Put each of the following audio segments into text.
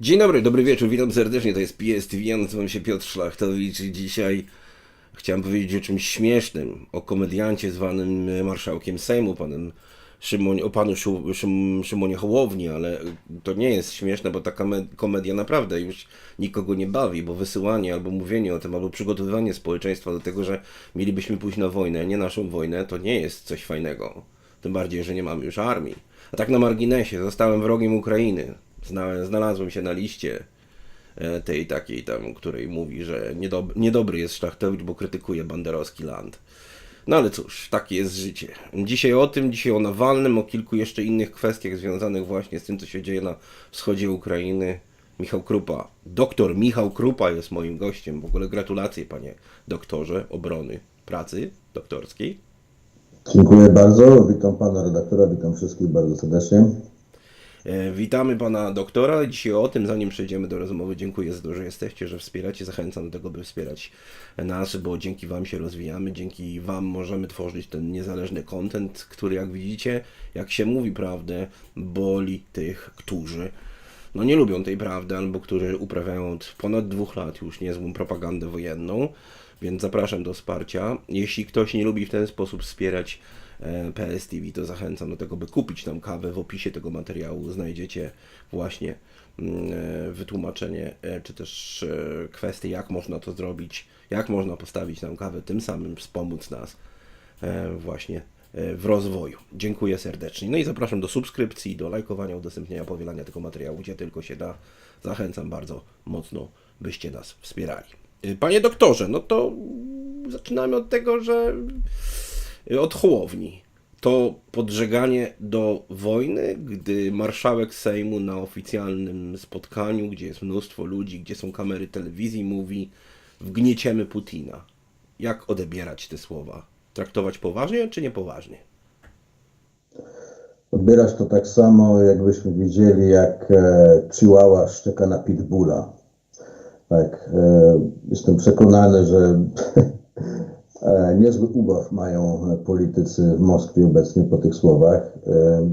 Dzień dobry, dobry wieczór, witam serdecznie, to jest PSTV, ja nazywam się Piotr Szlachtowicz i dzisiaj chciałem powiedzieć o czymś śmiesznym, o komediancie zwanym e, marszałkiem Sejmu, panem o panu Szym, Szymonie Hołowni, ale to nie jest śmieszne, bo ta kome- komedia naprawdę już nikogo nie bawi, bo wysyłanie albo mówienie o tym, albo przygotowywanie społeczeństwa do tego, że mielibyśmy pójść na wojnę, nie naszą wojnę, to nie jest coś fajnego. Tym bardziej, że nie mamy już armii. A tak na marginesie, zostałem wrogiem Ukrainy. Zna- Znalazłem się na liście e, tej takiej tam, której mówi, że niedob- niedobry jest Szlachtowicz, bo krytykuje banderowski land. No ale cóż, takie jest życie. Dzisiaj o tym, dzisiaj o Nawalnym, o kilku jeszcze innych kwestiach związanych właśnie z tym, co się dzieje na wschodzie Ukrainy. Michał Krupa, doktor Michał Krupa jest moim gościem. W ogóle gratulacje, panie doktorze obrony pracy doktorskiej. Dziękuję bardzo. Witam pana redaktora, witam wszystkich bardzo serdecznie. E, Witamy pana doktora. Dzisiaj o tym, zanim przejdziemy do rozmowy, dziękuję za to, że jesteście, że wspieracie. Zachęcam do tego, by wspierać nas, bo dzięki wam się rozwijamy, dzięki wam możemy tworzyć ten niezależny content, który jak widzicie, jak się mówi prawdę, boli tych, którzy no nie lubią tej prawdy, albo którzy uprawiają od ponad dwóch lat już niezłą propagandę wojenną, więc zapraszam do wsparcia. Jeśli ktoś nie lubi w ten sposób wspierać PS TV, to zachęcam do tego, by kupić tam kawę. W opisie tego materiału znajdziecie właśnie mm, e, wytłumaczenie, e, czy też e, kwestie, jak można to zrobić, jak można postawić nam kawę, tym samym wspomóc nas e, właśnie e, w rozwoju. Dziękuję serdecznie. No i zapraszam do subskrypcji, do lajkowania, udostępniania, powielania tego materiału, gdzie tylko się da. Zachęcam bardzo mocno, byście nas wspierali. Panie doktorze, no to zaczynamy od tego, że od Hołowni. To podżeganie do wojny, gdy marszałek Sejmu na oficjalnym spotkaniu, gdzie jest mnóstwo ludzi, gdzie są kamery telewizji, mówi wgnieciemy Putina. Jak odebierać te słowa? Traktować poważnie czy niepoważnie? Odbierać to tak samo, jakbyśmy widzieli, jak e, Chihuahua szczeka na pitbulla. Tak, e, jestem przekonany, że niezły ubaw mają politycy w Moskwie obecnie po tych słowach. E,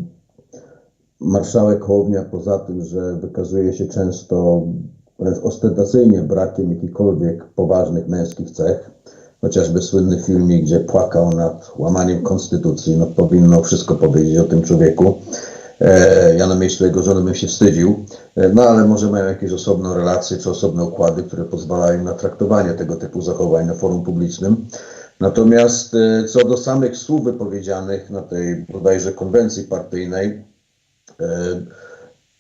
marszałek Hołownia poza tym, że wykazuje się często wręcz ostentacyjnie brakiem jakichkolwiek poważnych męskich cech, chociażby słynny filmik, gdzie płakał nad łamaniem konstytucji, no powinno wszystko powiedzieć o tym człowieku. E, ja na miejscu jego żony bym się wstydził, e, no ale może mają jakieś osobną relacje czy osobne układy, które pozwalają na traktowanie tego typu zachowań na forum publicznym. Natomiast e, co do samych słów wypowiedzianych na tej bodajże konwencji partyjnej,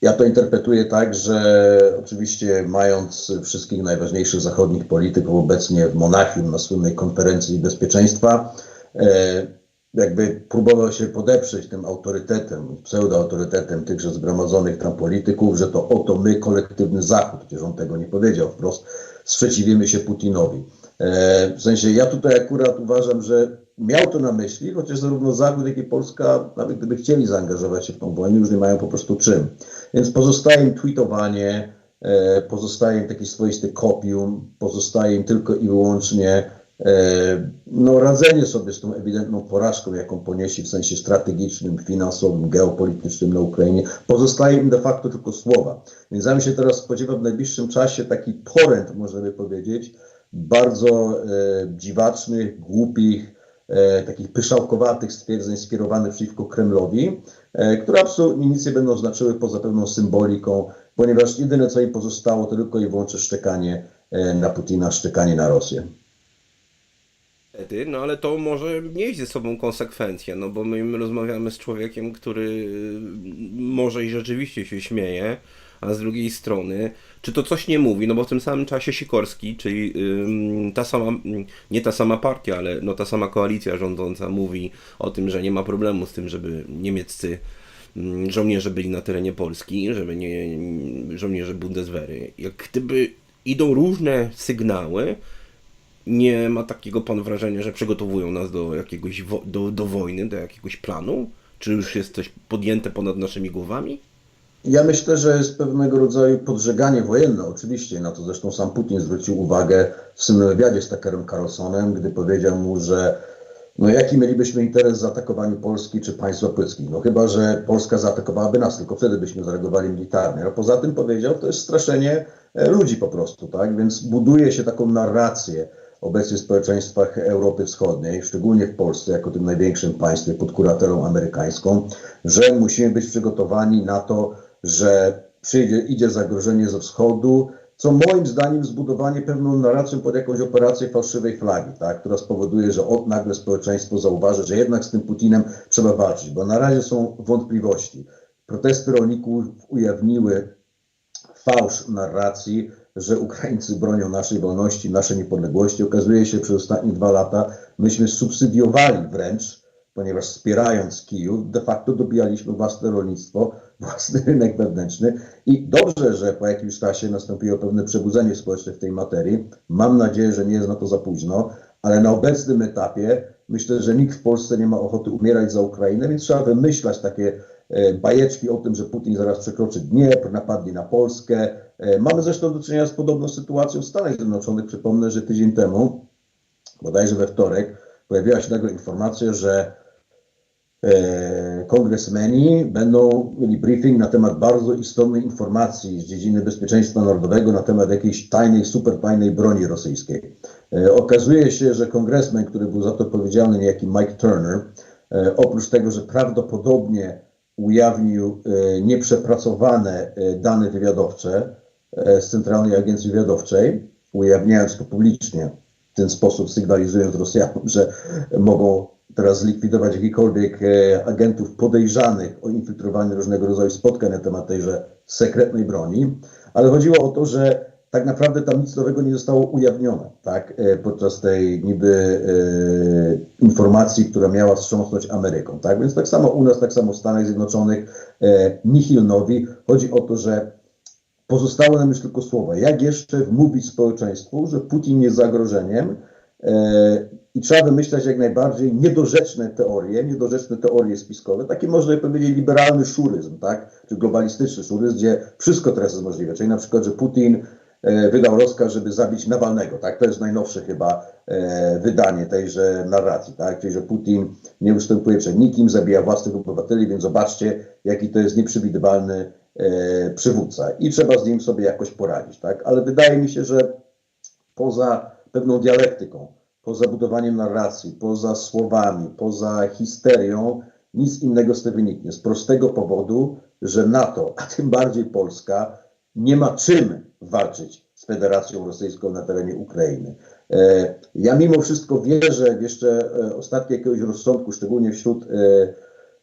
ja to interpretuję tak, że oczywiście mając wszystkich najważniejszych zachodnich polityków obecnie w Monachium na słynnej konferencji bezpieczeństwa, jakby próbował się podeprzeć tym autorytetem, pseudoautorytetem tychże zgromadzonych tam polityków, że to oto my, kolektywny Zachód, chociaż on tego nie powiedział wprost, sprzeciwimy się Putinowi. E, w sensie ja tutaj akurat uważam, że miał to na myśli, chociaż zarówno Zachód, jak i Polska, nawet gdyby chcieli zaangażować się w tą wojnę, już nie mają po prostu czym. Więc pozostaje im tweetowanie, e, pozostaje im taki swoisty kopium, pozostaje im tylko i wyłącznie no, radzenie sobie z tą ewidentną porażką, jaką ponieśli w sensie strategicznym, finansowym, geopolitycznym na Ukrainie. Pozostaje im de facto tylko słowa. Więc ja się teraz spodziewam w najbliższym czasie taki można by powiedzieć, bardzo e, dziwacznych, głupich, e, takich pyszałkowatych stwierdzeń skierowanych przeciwko Kremlowi, e, które absolutnie nic nie będą znaczyły poza pewną symboliką, ponieważ jedyne co im pozostało to tylko i wyłącznie szczekanie e, na Putina, szczekanie na Rosję. Niestety, No ale to może nieść ze sobą konsekwencje, no bo my rozmawiamy z człowiekiem, który y, może i rzeczywiście się śmieje, a z drugiej strony, czy to coś nie mówi, no bo w tym samym czasie Sikorski, czyli ta sama, nie ta sama partia, ale no ta sama koalicja rządząca mówi o tym, że nie ma problemu z tym, żeby niemieccy żołnierze byli na terenie Polski, żeby nie żołnierze Bundeswehry. Jak gdyby idą różne sygnały, nie ma takiego pan wrażenia, że przygotowują nas do jakiegoś do, do wojny, do jakiegoś planu? Czy już jest coś podjęte ponad naszymi głowami? Ja myślę, że jest pewnego rodzaju podżeganie wojenne, oczywiście. Na to zresztą sam Putin zwrócił uwagę w słynnym wywiadzie z Tuckerem Carlsonem, gdy powiedział mu, że No jaki mielibyśmy interes w zaatakowaniu Polski czy państwa płyckich? No chyba, że Polska zaatakowałaby nas, tylko wtedy byśmy zareagowali militarnie. No poza tym powiedział, to jest straszenie e, ludzi po prostu, tak? Więc buduje się taką narrację obecnie w społeczeństwach Europy Wschodniej, szczególnie w Polsce, jako tym największym państwie pod kuratorą amerykańską, że musimy być przygotowani na to, że przyjdzie, idzie zagrożenie ze wschodu, co moim zdaniem zbudowanie pewną narracją pod jakąś operację fałszywej flagi, tak, która spowoduje, że od nagle społeczeństwo zauważy, że jednak z tym Putinem trzeba walczyć, bo na razie są wątpliwości. Protesty rolników ujawniły fałsz narracji, że Ukraińcy bronią naszej wolności, naszej niepodległości. Okazuje się, że przez ostatnie dwa lata myśmy subsydiowali wręcz, ponieważ wspierając Kijów, de facto dobijaliśmy własne rolnictwo, własny rynek wewnętrzny i dobrze, że po jakimś czasie nastąpiło pewne przebudzenie społeczne w tej materii. Mam nadzieję, że nie jest na to za późno, ale na obecnym etapie myślę, że nikt w Polsce nie ma ochoty umierać za Ukrainę, więc trzeba wymyślać takie bajeczki o tym, że Putin zaraz przekroczy Dniepr, napadnie na Polskę. E, Mamy zresztą do czynienia z podobną sytuacją w Stanach Zjednoczonych. Przypomnę, że tydzień temu, bodajże we wtorek, pojawiła się nagle informacja, że e, kongresmeni będą mieli briefing na temat bardzo istotnej informacji z dziedziny bezpieczeństwa narodowego na temat jakiejś tajnej, super tajnej broni rosyjskiej. E, okazuje się, że kongresmen, który był za to odpowiedzialny, niejaki Mike Turner, e, oprócz tego, że prawdopodobnie ujawnił e, nieprzepracowane e, dane wywiadowcze e, z Centralnej Agencji Wywiadowczej, ujawniając to publicznie, w ten sposób sygnalizując Rosjanom, że mogą teraz zlikwidować jakichkolwiek agentów podejrzanych o infiltrowanie różnego rodzaju spotkań na temat tejże sekretnej broni, ale chodziło o to, że tak naprawdę tam nic nowego nie zostało ujawnione, tak, e, podczas tej niby e, informacji, która miała wstrząsnąć Ameryką, tak, więc tak samo u nas, tak samo w Stanach Zjednoczonych, e, nihil nowi, chodzi o to, że pozostało nam już tylko słowa, jak jeszcze wmówić społeczeństwu, że Putin jest zagrożeniem, E, I trzeba wymyślać jak najbardziej niedorzeczne teorie, niedorzeczne teorie spiskowe, taki można powiedzieć liberalny szuryzm, tak? czy globalistyczny szuryzm, gdzie wszystko teraz jest możliwe. Czyli na przykład, że Putin wydał rozkaz, żeby zabić Nawalnego, tak? To jest najnowsze chyba e, wydanie tejże narracji, tak? Czyli, że Putin nie ustępuje przed nikim, zabija własnych obywateli, więc zobaczcie, jaki to jest nieprzewidywalny e, przywódca i trzeba z nim sobie jakoś poradzić, tak? Ale wydaje mi się, że poza pewną dialektyką, poza budowaniem narracji, poza słowami, poza histerią, nic innego z tego wyniknie. Z prostego powodu, że NATO, a tym bardziej Polska, nie ma czym walczyć z Federacją Rosyjską na terenie Ukrainy. E, Ja mimo wszystko wierzę w jeszcze e, ostatnie jakiegoś rozsądku, szczególnie wśród, e,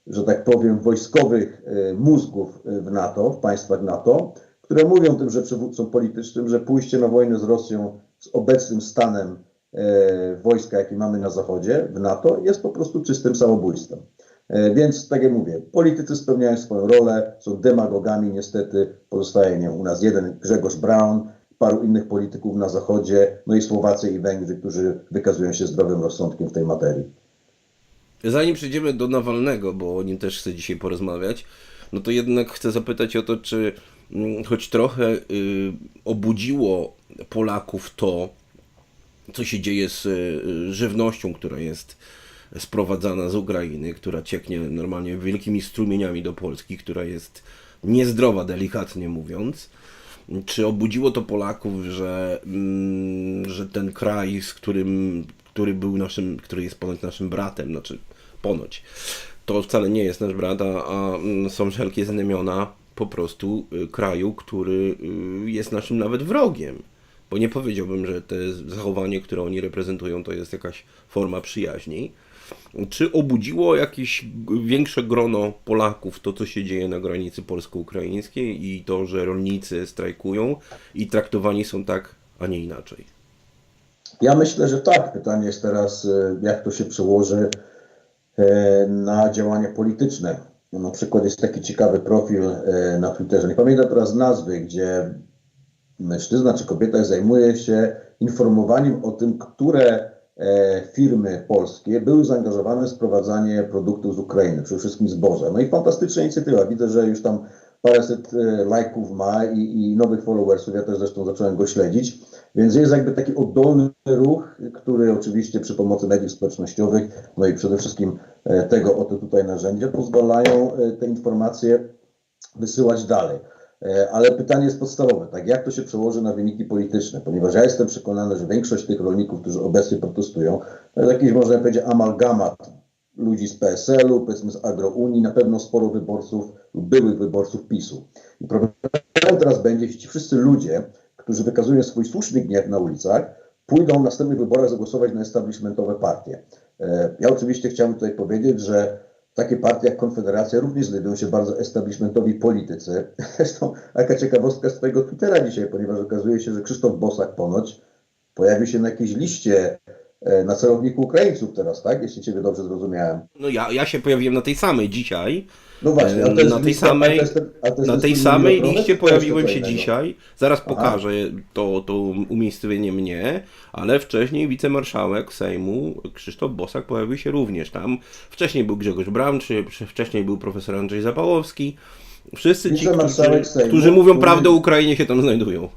że tak powiem, wojskowych mózgów w NATO, w państwach NATO, które mówią tym, że przywódcom politycznym, że pójście na wojnę z Rosją z obecnym stanem wojska, jaki mamy na Zachodzie, w NATO, jest po prostu czystym samobójstwem. E, więc, tak jak mówię, politycy spełniają swoją rolę, są demagogami, niestety pozostaje nie, u nas jeden Grzegorz Braun, paru innych polityków na Zachodzie, no i Słowacy i Węgrzy, którzy wykazują się zdrowym rozsądkiem w tej materii. Zanim przejdziemy do Nawalnego, bo o nim też chcę dzisiaj porozmawiać, no to jednak chcę zapytać o to, czy mm, choć trochę y, obudziło Polaków to, co się dzieje z y, żywnością, która jest sprowadzana z Ukrainy, która cieknie normalnie wielkimi strumieniami do Polski, która jest niezdrowa, delikatnie mówiąc. Czy obudziło to Polaków, że, mm, że ten kraj, z którym, który był naszym, który jest ponoć naszym bratem, znaczy ponoć, to wcale nie jest nasz brat, a, mm, są wszelkie znamiona po prostu y, kraju, który y, jest naszym nawet wrogiem. Bo nie powiedziałbym, że te zachowanie, które oni reprezentują, to jest jakaś forma przyjaźni. Czy obudziło jakieś większe grono Polaków to, co się dzieje na granicy polsko-ukraińskiej i to, że rolnicy strajkują i traktowani są tak, a nie inaczej? Ja myślę, że tak. Pytanie jest teraz, e, jak to się przełoży e, na działania polityczne. No, Na przykład jest taki ciekawy profil e, na Twitterze, nie pamiętam teraz nazwy, gdzie mężczyzna czy kobieta zajmuje się informowaniem o tym, które firmy polskie były zaangażowane w sprowadzanie produktów z Ukrainy, przede wszystkim zboża. No i fantastyczna inicjatywa. Widzę, że już tam paręset e, lajków ma i, i nowych followersów. Ja też zresztą zacząłem go śledzić. Więc jest jakby taki oddolny ruch, który oczywiście przy pomocy mediów społecznościowych, no i przede wszystkim e, tego oto tutaj narzędzia pozwalają e, te informacje wysyłać dalej. E, Ale pytanie jest podstawowe, tak? Jak to się przełoży na wyniki polityczne? Ponieważ ja jestem przekonany, że większość tych rolników, którzy obecnie protestują, to jest jakiś, można powiedzieć, amalgamat ludzi z PSL-u, powiedzmy z Agrounii, na pewno sporo wyborców, byłych wyborców PiSu. I problemem teraz będzie, jeśli ci wszyscy ludzie, którzy wykazują swój słuszny gniew na ulicach, pójdą w następnych wyborach zagłosować na establishmentowe partie. E, Ja oczywiście chciałbym tutaj powiedzieć, że takie partie jak Konfederacja również znajdują się bardzo establishmentowi politycy. Zresztą taka ciekawostka z twojego Twittera dzisiaj, ponieważ okazuje się, że Krzysztof Bosak ponoć pojawił się na jakiejś liście na celowniku Ukraińców teraz, tak? Jeśli ciebie dobrze zrozumiałem. No ja, ja się pojawiłem na tej samej dzisiaj. No właśnie, a to E, jest na tej samej, a to jest ten- a to jest na tej samej liście pojawiłem się dzisiaj. Zaraz Aha. pokażę to, to umiejscowienie mnie, ale wcześniej wicemarszałek Sejmu Krzysztof Bosak pojawił się również tam. Wcześniej był Grzegorz Bramczy, wcz- wcześniej był profesor Andrzej Zapałowski. Wszyscy ci, którzy, którzy mówią prawdę o Ukrainie się tam znajdują.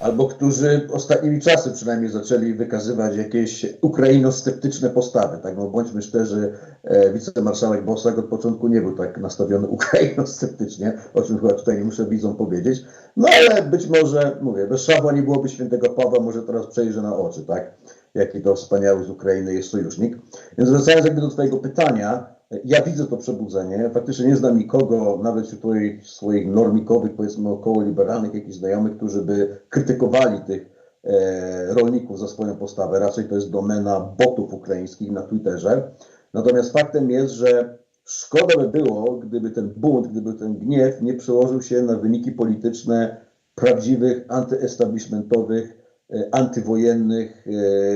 Albo którzy ostatnimi czasy przynajmniej zaczęli wykazywać jakieś ukrainosceptyczne postawy. Tak, no bądźmy szczerzy, e, wicemarszałek Bosak od początku nie był tak nastawiony ukrainosceptycznie, o czym chyba tutaj nie muszę widzom powiedzieć. No ale być może, mówię, bez szabła nie byłoby świętego Pawła, może teraz przejrzy na oczy, tak? Jaki to wspaniały z Ukrainy jest sojusznik. Więc wracając jakby do Twojego pytania, ja widzę to przebudzenie. Faktycznie nie znam nikogo, nawet wśród swoich, normikowych, powiedzmy około liberalnych jakichś znajomych, którzy by krytykowali tych e, rolników za swoją postawę. Raczej to jest domena botów ukraińskich na Twitterze. Natomiast faktem jest, że szkoda by było, gdyby ten bunt, gdyby ten gniew nie przełożył się na wyniki polityczne prawdziwych, antyestablishmentowych, antywojennych,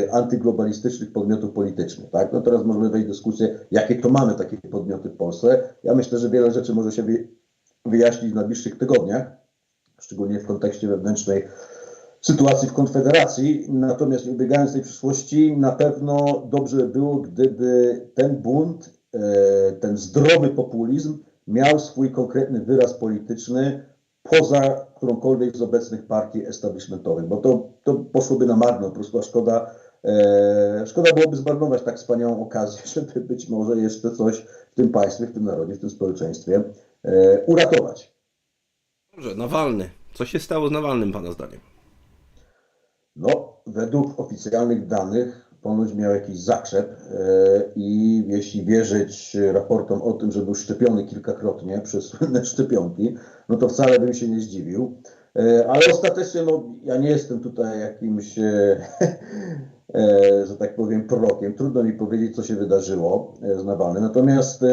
e, antyglobalistycznych podmiotów politycznych. Tak? No teraz możemy wejść w dyskusję, jakie to mamy takie podmioty w Polsce. Ja myślę, że wiele rzeczy może się wy- wyjaśnić w najbliższych tygodniach, szczególnie w kontekście wewnętrznej sytuacji w Konfederacji. Natomiast nie ubiegając tej przyszłości, na pewno dobrze by było, gdyby ten bunt, e, ten zdrowy populizm miał swój konkretny wyraz polityczny poza którąkolwiek z obecnych partii establishmentowych, bo to, to poszłoby na marne, po prostu a szkoda, e, szkoda byłoby zmarnować tak wspaniałą okazję, żeby być może jeszcze coś w tym państwie, w tym narodzie, w tym społeczeństwie e, uratować. Dobrze, Nawalny. Co się stało z Nawalnym, Pana zdaniem? No, według oficjalnych danych ponoć miał jakiś zakrzep e, i jeśli wierzyć raportom o tym, że był szczepiony kilkakrotnie przez słynne szczepionki, no to wcale bym się nie zdziwił. E, ale ostatecznie, no, ja nie jestem tutaj jakimś, e, że tak powiem, prorokiem. Trudno mi powiedzieć, co się wydarzyło z Nawalnym. Natomiast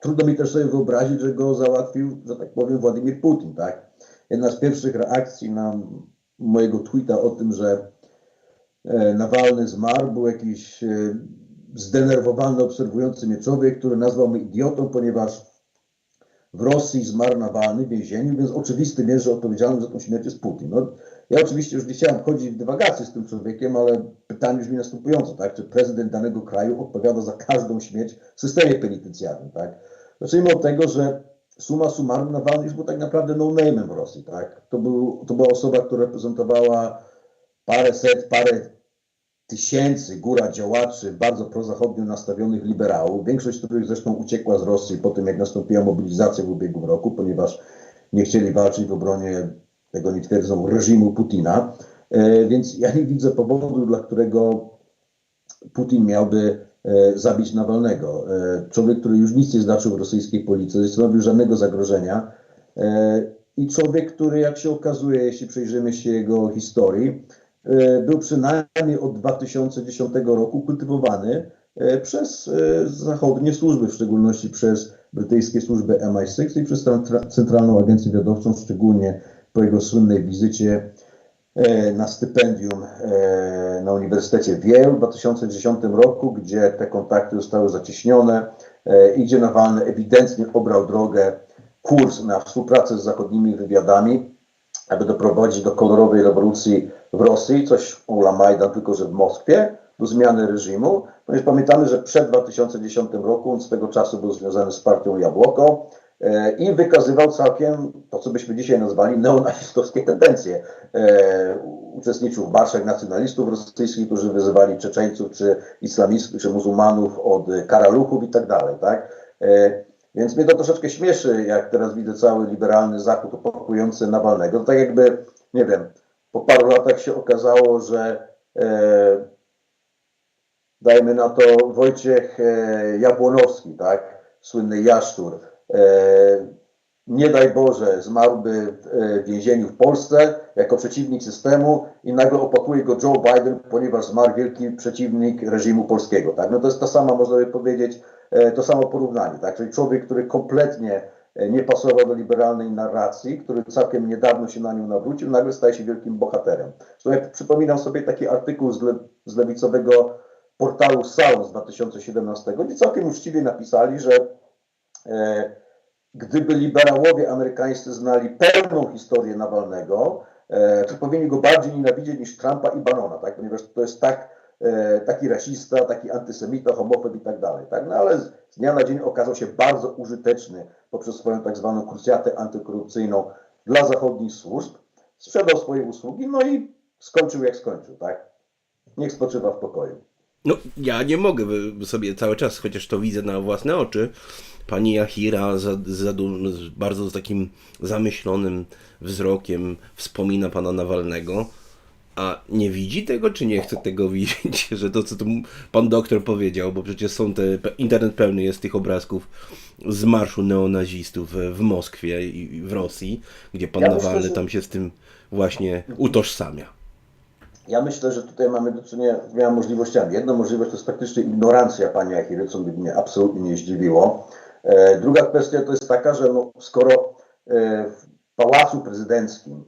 trudno mi też sobie wyobrazić, że go załatwił, że tak powiem, Władimir Putin, tak? Jedna z pierwszych reakcji na mojego tweeta o tym, że Nawalny zmarł, był jakiś e, zdenerwowany, obserwujący mnie człowiek, który nazwał mnie idiotą, ponieważ w Rosji zmarł Nawalny w więzieniu, więc oczywistym jest, że odpowiedzialny za tą śmierć jest Putin. No, ja oczywiście już nie chciałem chodzić w dywagacje z tym człowiekiem, ale pytanie brzmi następująco, tak? Czy prezydent danego kraju odpowiada za każdą śmierć w systemie penitencjarnym, tak? Zacznijmy od tego, że summa summarum Nawalny już był tak naprawdę no-name'em w Rosji, tak? To, był, to była osoba, która reprezentowała parę set, parę tysięcy góra działaczy bardzo prozachodnio nastawionych liberałów, większość z których zresztą uciekła z Rosji po tym, jak nastąpiła mobilizacja w ubiegłym roku, ponieważ nie chcieli walczyć w obronie tego nie twierdzą reżimu Putina. E, więc ja nie widzę powodu, dla którego Putin miałby e, zabić Nawalnego. E, człowiek, który już nic nie znaczył w rosyjskiej policji, nie stanowił żadnego zagrożenia. E, I człowiek, który jak się okazuje, jeśli przejrzymy się jego historii, był przynajmniej od 2010 roku kultywowany e, przez e, zachodnie służby, w szczególności przez brytyjskie służby MI6 i przez Centra- Centralną Agencję Wywiadowczą, szczególnie po jego słynnej wizycie e, na stypendium e, na Uniwersytecie w Yale w 2010 roku, gdzie te kontakty zostały zacieśnione. E, i gdzie Nawalny ewidentnie obrał drogę, kurs na współpracę z zachodnimi wywiadami, aby doprowadzić do kolorowej rewolucji w Rosji, coś Ula Majdan, tylko że w Moskwie, do zmiany reżimu. Ponieważ pamiętamy, że przed 2010 roku on swego czasu był związany z partią Jabłoko e, i wykazywał całkiem to, co byśmy dzisiaj nazwali neonazistowskie tendencje. E, Uczestniczył w marszach nacjonalistów rosyjskich, którzy wyzywali Czeczeńców, czy islamistów, czy muzułmanów od karaluchów i tak dalej, tak? E, Więc mnie to troszeczkę śmieszy, jak teraz widzę cały liberalny Zachód opakujący Nawalnego. To tak jakby, nie wiem, po paru latach się okazało, że e, dajmy na to Wojciech e, Jabłonowski, tak, słynny jaszczur, e, nie daj Boże, zmarłby w e, więzieniu w Polsce jako przeciwnik systemu i nagle opakuje go Joe Biden, ponieważ zmarł wielki przeciwnik reżimu polskiego. Tak? No to jest to samo, można by powiedzieć, to samo porównanie. Tak? Czyli człowiek, który kompletnie e, nie pasował do liberalnej narracji, który całkiem niedawno się na nią nawrócił, nagle staje się wielkim bohaterem. Zresztą przypominam sobie taki artykuł z, le, z lewicowego portalu Sound z 2017, gdzie całkiem uczciwie napisali, że e, gdyby liberałowie amerykańscy znali pełną historię Nawalnego, e, to powinni go bardziej nienawidzieć niż Trumpa i Banona, tak? ponieważ to jest tak, e, taki rasista, taki antysemita, homofob i tak dalej. Tak? No ale z, dnia na dzień okazał się bardzo użyteczny poprzez swoją tak zwaną krucjatę antykorupcyjną dla zachodnich służb, sprzedał swoje usługi, no i skończył jak skończył. Tak? Niech spoczywa w pokoju. No, ja nie mogę sobie cały czas, chociaż to widzę na własne oczy, pani Jahira za, za, bardzo z takim zamyślonym wzrokiem wspomina pana Nawalnego, a nie widzi tego, czy nie chce tego widzieć, że to, co tu pan doktor powiedział, bo przecież są te, internet pełny jest tych obrazków z marszu neonazistów w Moskwie i w Rosji, gdzie pan Ja myślę, Nawalny że- tam się z tym właśnie utożsamia. Ja myślę, że tutaj mamy do czynienia z dwiema możliwościami. Jedna możliwość to jest praktycznie ignorancja pani Achiry, co by mnie absolutnie nie zdziwiło. E, druga kwestia to jest taka, że no, skoro e, w Pałacu Prezydenckim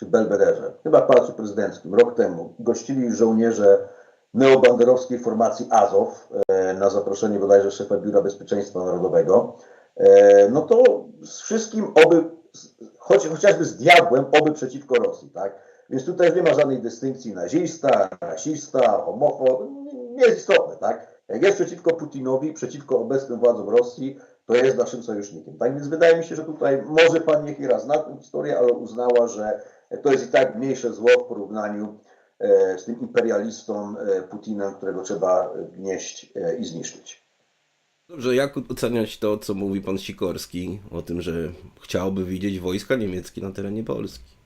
przy Belwederze, chyba w Pałacu Prezydenckim rok temu gościli żołnierze neobanderowskiej formacji Azow e, na zaproszenie bodajże szefa Biura Bezpieczeństwa Narodowego, e, no to z wszystkim oby, choć, chociażby z diabłem, oby przeciwko Rosji, tak? Więc tutaj nie ma żadnej dystynkcji nazista, rasista, homofob, nie jest istotne, tak? Jak jest przeciwko Putinowi, przeciwko obecnym władzom Rosji, to jest naszym sojusznikiem. Tak więc wydaje mi się, że tutaj może pani Niechira zna tę historię, ale uznała, że to jest i tak mniejsze zło w porównaniu e, z tym imperialistą e, Putinem, którego trzeba gnieść e, i zniszczyć. Dobrze, jak oceniać to, co mówi pan Sikorski o tym, że chciałby widzieć wojska niemieckie na terenie Polski?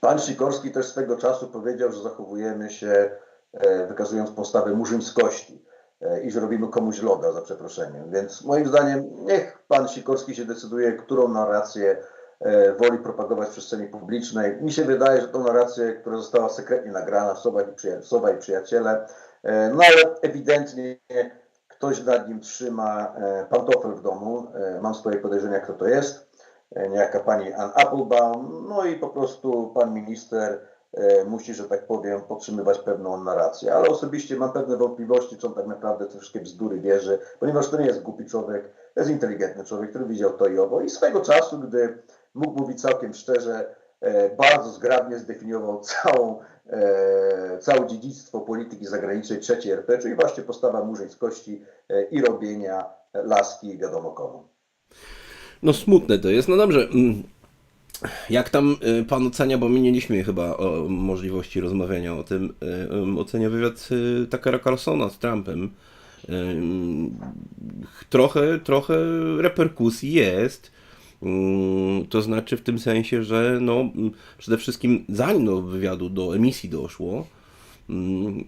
Pan Sikorski też swego czasu powiedział, że zachowujemy się wykazując postawę murzyńskości e, i że robimy komuś loda za przeproszeniem. Więc moim zdaniem niech pan Sikorski się decyduje, którą narrację woli propagować w przestrzeni publicznej. Mi się wydaje, że tą narrację, która została sekretnie nagrana w Sowa i, Sowa i Przyjaciele, e, no ale ewidentnie ktoś nad nim trzyma e, pantofel w domu. E, Mam swoje podejrzenia, kto to jest e, niejaka pani Ann Applebaum, no i po prostu pan minister e, musi, że tak powiem, podtrzymywać pewną narrację. Ale osobiście mam pewne wątpliwości, czy on tak naprawdę te wszystkie bzdury wierzy, ponieważ to nie jest głupi człowiek, to jest inteligentny człowiek, który widział to i owo. I swego czasu, gdy mógł mówić całkiem szczerze, e, bardzo zgrabnie zdefiniował całą, e, całe dziedzictwo polityki zagranicznej trzeciej RP, czyli właśnie postawa murzyńskości e, i robienia laski wiadomo komu. No smutne to jest. No dobrze. mm, Jak tam pan ocenia, bo my mieliśmy chyba o możliwości rozmawiania o tym, ocenia wywiad Takera Carlsona z Trumpem. Trochę, trochę reperkusji jest. Mm, To znaczy w tym sensie, że no, mm, przede wszystkim zanim do wywiadu, do emisji doszło, mm,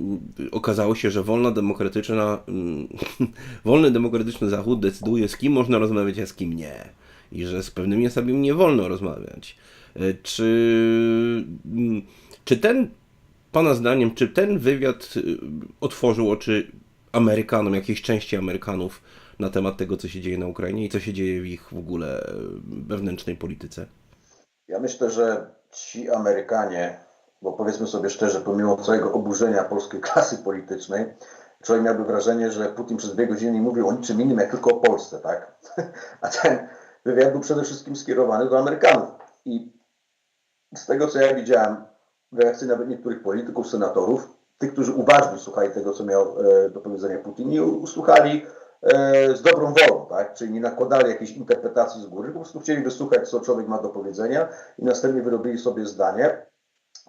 okazało się, że wolna demokratyczna, wolny demokratyczny Zachód decyduje z kim można rozmawiać, a z kim nie. I że z pewnymi osobami nie wolno rozmawiać. E, Czy, czy ten, Pana zdaniem, czy ten wywiad y, otworzył oczy Amerykanom, jakiejś części Amerykanów na temat tego, co się dzieje na Ukrainie i co się dzieje w ich w ogóle y, wewnętrznej polityce? Ja myślę, że ci Amerykanie, bo powiedzmy sobie szczerze, pomimo całego oburzenia polskiej klasy politycznej, człowiek miałby wrażenie, że Putin przez dwie godziny mówił o niczym innym, jak tylko o Polsce, tak? A ten wywiad był przede wszystkim skierowany do Amerykanów. I z tego, co ja widziałem, reakcje nawet niektórych polityków, senatorów, tych, którzy uważnie słuchali tego, co miał e, do powiedzenia Putin, i usłuchali e, z dobrą wolą, tak? Czyli nie nakładali jakiejś interpretacji z góry, po prostu chcieli wysłuchać, co człowiek ma do powiedzenia i następnie wyrobili sobie zdanie,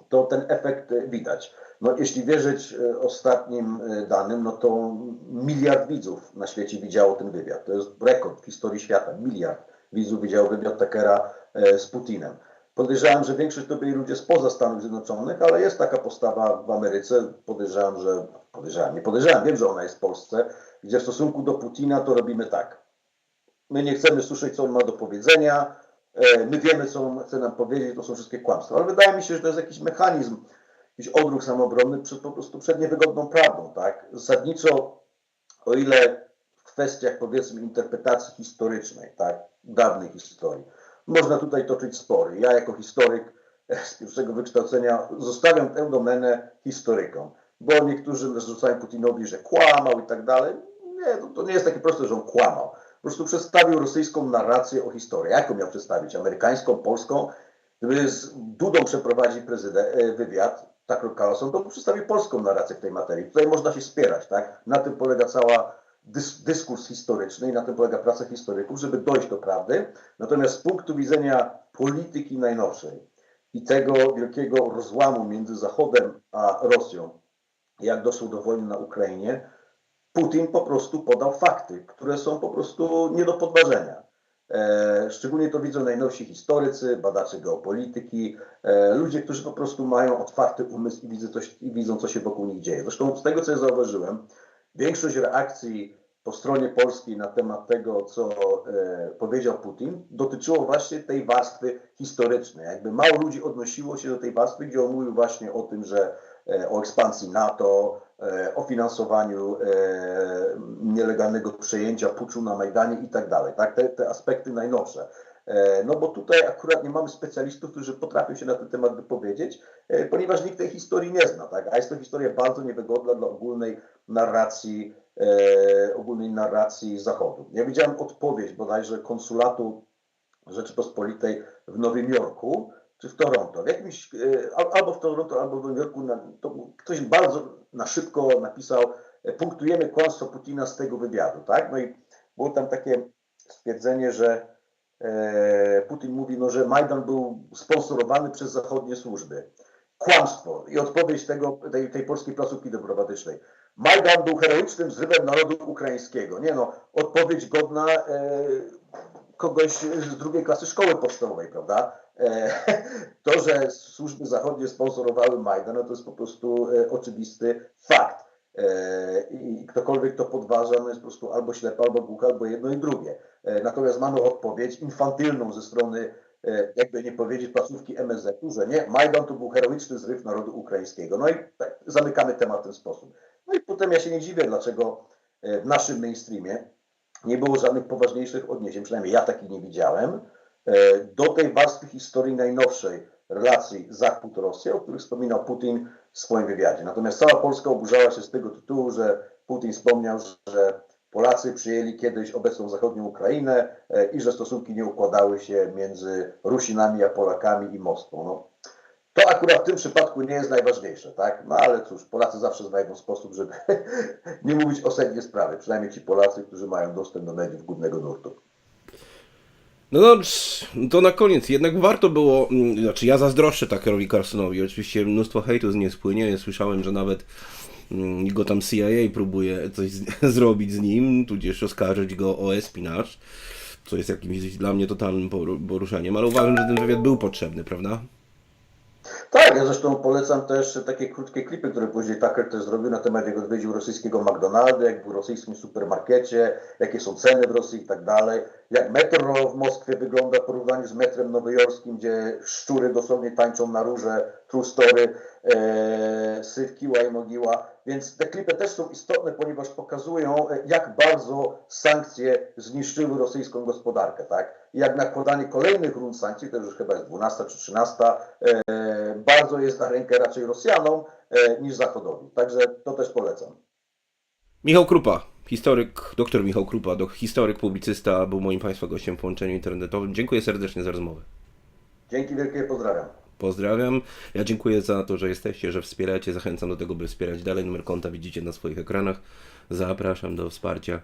to ten efekt e, widać. No, jeśli wierzyć e, ostatnim e, danym, no to miliard widzów na świecie widziało ten wywiad. To jest rekord w historii świata. Miliard widzów widziało wywiad Takera e, z Putinem. Podejrzewam, że większość to byli ludzie spoza Stanów Zjednoczonych, ale jest taka postawa w Ameryce. Podejrzewam, że podejrzewam, nie podejrzewam, wiem, że ona jest w Polsce, gdzie w stosunku do Putina to robimy tak. My nie chcemy słyszeć, co on ma do powiedzenia. e, My wiemy, co on chce nam powiedzieć, to są wszystkie kłamstwa. Ale wydaje mi się, że to jest jakiś mechanizm, jakiś odruch samoobronny przed, po prostu przed niewygodną prawdą. Tak? Zasadniczo, o ile w kwestiach powiedzmy interpretacji historycznej, tak, dawnej historii, można tutaj toczyć spory. Ja jako historyk e, z pierwszego wykształcenia zostawiam tę domenę historykom, bo niektórzy zarzucają Putinowi, że kłamał i tak dalej. Nie, to, to nie jest takie proste, że on kłamał. Po prostu przedstawił rosyjską narrację o historii. Jaką miał przedstawić? Amerykańską, polską? Gdyby z Dudą przeprowadzi prezydent, e, wywiad, Tucker Carlson, to przedstawi polską narrację w tej materii. Tutaj można się spierać, tak? Na tym polega cała dys, dyskurs historyczny i na tym polega praca historyków, żeby dojść do prawdy. Natomiast z punktu widzenia polityki najnowszej i tego wielkiego rozłamu między Zachodem a Rosją, jak doszło do wojny na Ukrainie, Putin po prostu podał fakty, które są po prostu nie do podważenia. E, szczególnie to widzą najnowsi historycy, badacze geopolityki, e, ludzie, którzy po prostu mają otwarty umysł i, widzą coś, i widzą, co się wokół nich dzieje. Zresztą z tego, co ja zauważyłem, większość reakcji po stronie polskiej na temat tego, co e, powiedział Putin, dotyczyło właśnie tej warstwy historycznej. Jakby mało ludzi odnosiło się do tej warstwy, gdzie on mówił właśnie o tym, że e, o ekspansji NATO, e, o finansowaniu e, nielegalnego przejęcia puczu na Majdanie i tak dalej. Tak? Te, te aspekty najnowsze. E, No bo tutaj akurat nie mamy specjalistów, którzy potrafią się na ten temat wypowiedzieć, e, ponieważ nikt tej historii nie zna. Tak? A jest to historia bardzo niewygodna dla ogólnej narracji, e, ogólnej narracji Zachodu. Ja widziałem odpowiedź bodajże konsulatu Rzeczypospolitej w Nowym Jorku, czy w Toronto. W jakimś, al- albo w Toronto, albo w Nowym Jorku ktoś bardzo na szybko napisał, punktujemy kłamstwo Putina z tego wywiadu. Tak? No i było tam takie stwierdzenie, że Putin mówi, no, że Majdan był sponsorowany przez zachodnie służby. Kłamstwo. I odpowiedź tego, tej, tej polskiej placówki dyplomatycznej. Majdan był heroicznym zrywem narodu ukraińskiego. Nie no, odpowiedź godna e, kogoś z drugiej klasy szkoły podstawowej, prawda? E, to, że służby zachodnie sponsorowały Majdan, no to jest po prostu e, oczywisty fakt. E, I ktokolwiek to podważa, no jest po prostu albo ślepy, albo głuchy, albo jedno i drugie. E, Natomiast mamy odpowiedź infantylną ze strony, e, jakby nie powiedzieć, placówki MSZ-u, że nie, Majdan to był heroiczny zryw narodu ukraińskiego. No i tak zamykamy temat w ten sposób. No i potem ja się nie dziwię, dlaczego w naszym mainstreamie nie było żadnych poważniejszych odniesień, przynajmniej ja takich nie widziałem, do tej warstwy historii najnowszej relacji Zachód-Rosja, o których wspominał Putin w swoim wywiadzie. Natomiast cała Polska oburzała się z tego tytułu, że Putin wspomniał, że Polacy przyjęli kiedyś obecną zachodnią Ukrainę e, i że stosunki nie układały się między Rusinami a Polakami i Moskwą. No, to akurat w tym przypadku nie jest najważniejsze, tak? No ale cóż, Polacy zawsze znajdą sposób, żeby nie mówić o sednie sprawy. Przynajmniej ci Polacy, którzy mają dostęp do mediów głównego nurtu. No dobrze, to na koniec. Jednak warto było, mm, znaczy ja zazdroszczę Tuckerowi Carlsonowi. Oczywiście mnóstwo hejtu z nie spłynie. Słyszałem, że nawet mm, go tam CIA próbuje coś z, zrobić z nim, tudzież oskarżyć go o espinaż, co jest jakimś dla mnie totalnym poru- poruszeniem, ale uważam, że ten wywiad był potrzebny, prawda? Tak, ja zresztą polecam też takie krótkie klipy, które później Tucker też zrobił na temat, jak odwiedził rosyjskiego McDonalda, jak był w rosyjskim supermarkecie, jakie są ceny w Rosji i tak dalej. Jak metro w Moskwie wygląda w porównaniu z metrem nowojorskim, gdzie szczury dosłownie tańczą na róże, true story, e, syf, kiła i mogiła. Więc te klipy też są istotne, ponieważ pokazują, e, jak bardzo sankcje zniszczyły rosyjską gospodarkę. Tak? I jak nakładanie kolejnych rund sankcji, to już chyba jest 12 czy 13, e, bardzo jest na rękę raczej Rosjanom e, niż Zachodowi. Także to też polecam. Michał Krupa, historyk, doktor Michał Krupa, do, historyk, publicysta, był moim Państwa gościem w połączeniu internetowym. Dziękuję serdecznie za rozmowę. Dzięki wielkie, pozdrawiam. Pozdrawiam. Ja dziękuję za to, że jesteście, że wspieracie. Zachęcam do tego, by wspierać dalej. Numer konta widzicie na swoich ekranach. Zapraszam do wsparcia.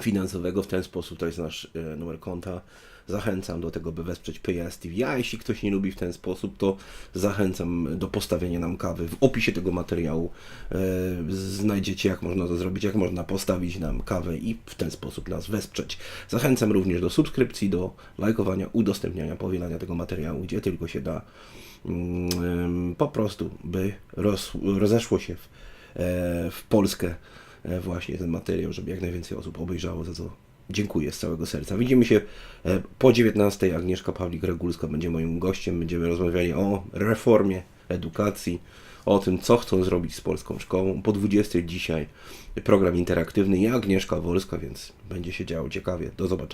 Finansowego w ten sposób, to jest nasz e, numer konta. Zachęcam do tego, by wesprzeć PS TV. A jeśli ktoś nie lubi w ten sposób, to zachęcam do postawienia nam kawy. W opisie tego materiału e, znajdziecie, jak można to zrobić, jak można postawić nam kawę i w ten sposób nas wesprzeć. Zachęcam również do subskrypcji, do lajkowania, udostępniania, powielania tego materiału, gdzie tylko się da. Mm, po prostu, by roz, rozeszło się w, e, w Polskę właśnie ten materiał, żeby jak najwięcej osób obejrzało, za co dziękuję z całego serca. Widzimy się e, po 19. Agnieszka Pawlik-Regulska będzie moim gościem. Będziemy rozmawiali o reformie edukacji, o tym, co chcą zrobić z polską szkołą. Po 20 dzisiaj program interaktywny i Agnieszka Wolska, więc będzie się działo ciekawie. Do zobaczenia.